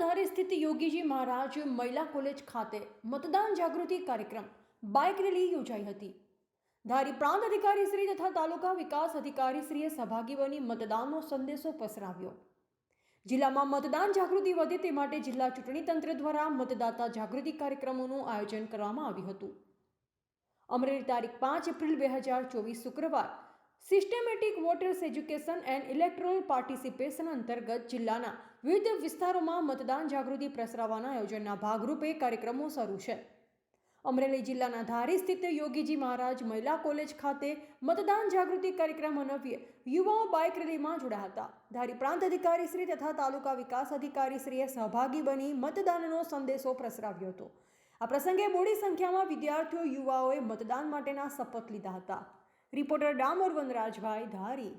અમરેલીના સ્થિત યોગીજી મહારાજ મહિલા કોલેજ ખાતે મતદાન જાગૃતિ કાર્યક્રમ, બાઇક રેલી યોજાઈ હતી. ધારી પ્રાંત અધિકારી શ્રી તથા તાલુકા વિકાસ અધિકારી શ્રીએ સહભાગી બની મતદાનનો સંદેશો પસરાવ્યો. જિલ્લામાં મતદાન જાગૃતિ વધે તે માટે જિલ્લા ચૂંટણી તંત્ર દ્વારા મતદાતા જાગૃતિ કાર્યક્રમોનું આયોજન કરવામાં આવ્યું હતું. અમરેલી તારીખ પાંચ એપ્રિલ બે હજાર ચોવીસ શુક્રવાર systematic voters education and electoral participation અંતર્ગત જિલ્લાના વિવિધ વિસ્તારોમાં મતદાન જાગૃતિ પ્રસરાવવાના આયોજનના ભાગરૂપે કાર્યક્રમો શરૂ છે. અમરેલી જિલ્લાના ધારી સ્થિત યોગીજી મહારાજ મહિલા કોલેજ ખાતે મતદાન જાગૃતિ કાર્યક્રમ અનવ્ય યુવાઓ બાઇક રેલીમાં જોડાયા હતા. ધારી પ્રાંત અધિકારીશ્રી તથા તાલુકા વિકાસ અધિકારીશ્રીએ સહભાગી બની મતદાનનો સંદેશો પ્રસરાવ્યો હતો. આ પ્રસંગે મોડી સંખ્યામાં વિદ્યાર્થીઓ યુવાઓએ મતદાન માટેના શપથ લીધા હતા. રિપોર્ટર ડામોર વનરાજભાઈ ધારી